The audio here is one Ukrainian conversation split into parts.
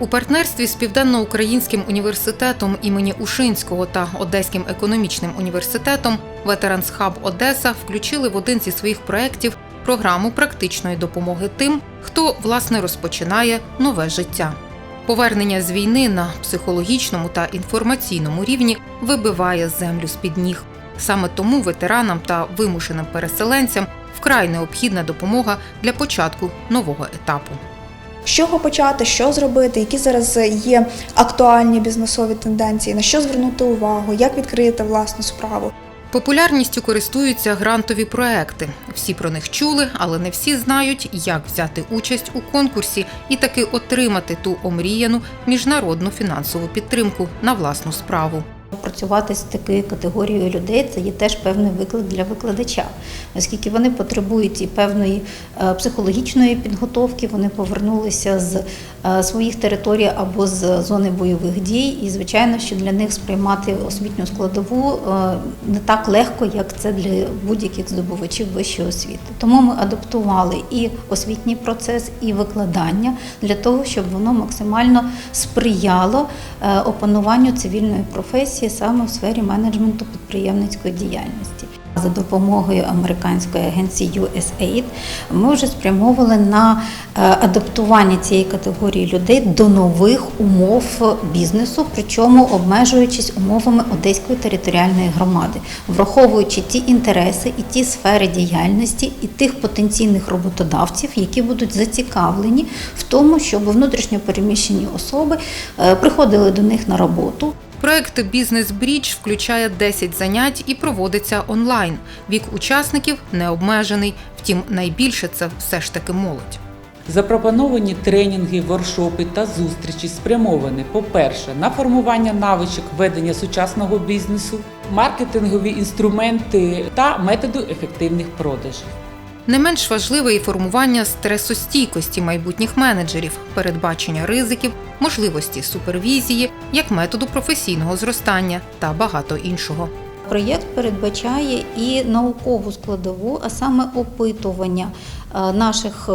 У партнерстві з Південноукраїнським університетом імені Ушинського та Одеським економічним університетом Ветеранс Хаб Одеса включили в один зі своїх проєктів програму практичної допомоги тим, хто власне розпочинає нове життя. Повернення з війни на психологічному та інформаційному рівні вибиває землю з-під ніг. Саме тому ветеранам та вимушеним переселенцям вкрай необхідна допомога для початку нового етапу. З чого почати, що зробити, які зараз є актуальні бізнесові тенденції, на що звернути увагу, як відкрити власну справу. Популярністю користуються грантові проекти. Всі про них чули, але не всі знають, як взяти участь у конкурсі і таки отримати ту омріяну міжнародну фінансову підтримку на власну справу. Працювати з такою категорією людей це є теж певний виклик для викладача, оскільки вони потребують і певної е, психологічної підготовки. Вони повернулися з е, своїх територій або з зони бойових дій. І звичайно, що для них сприймати освітню складову е, не так легко, як це для будь-яких здобувачів вищої освіти. Тому ми адаптували і освітній процес, і викладання для того, щоб воно максимально сприяло опануванню цивільної професії саме в сфері менеджменту підприємницької діяльності. За допомогою американської агенції USAID ми вже спрямовували на е, адаптування цієї категорії людей до нових умов бізнесу, причому обмежуючись умовами Одеської територіальної громади, враховуючи ті інтереси і ті сфери діяльності, і тих потенційних роботодавців, які будуть зацікавлені в тому, щоб внутрішньо переміщені особи е, приходили до них на роботу. Проект Бізнес Брідж включає 10 занять і проводиться онлайн. Вік учасників не обмежений. Втім, найбільше це все ж таки молодь. Запропоновані тренінги, воркшопи та зустрічі спрямовані, по-перше, на формування навичок ведення сучасного бізнесу, маркетингові інструменти та методу ефективних продажів. Не менш важливе і формування стресостійкості майбутніх менеджерів, передбачення ризиків, можливості супервізії як методу професійного зростання та багато іншого. Проєкт передбачає і наукову складову, а саме опитування е, наших е,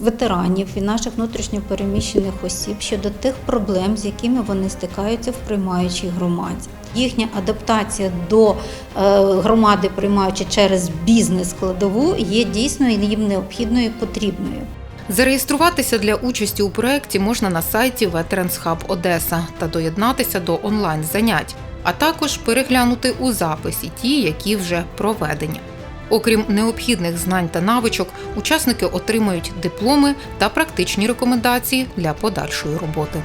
ветеранів і наших внутрішньопереміщених осіб щодо тих проблем, з якими вони стикаються в приймаючій громаді. Їхня адаптація до е, громади, приймаючи через бізнес складову, є дійсно їм необхідною і потрібною. Зареєструватися для участі у проєкті можна на сайті Veterans Hub Одеса та доєднатися до онлайн занять, а також переглянути у записі ті, які вже проведені. Окрім необхідних знань та навичок, учасники отримають дипломи та практичні рекомендації для подальшої роботи.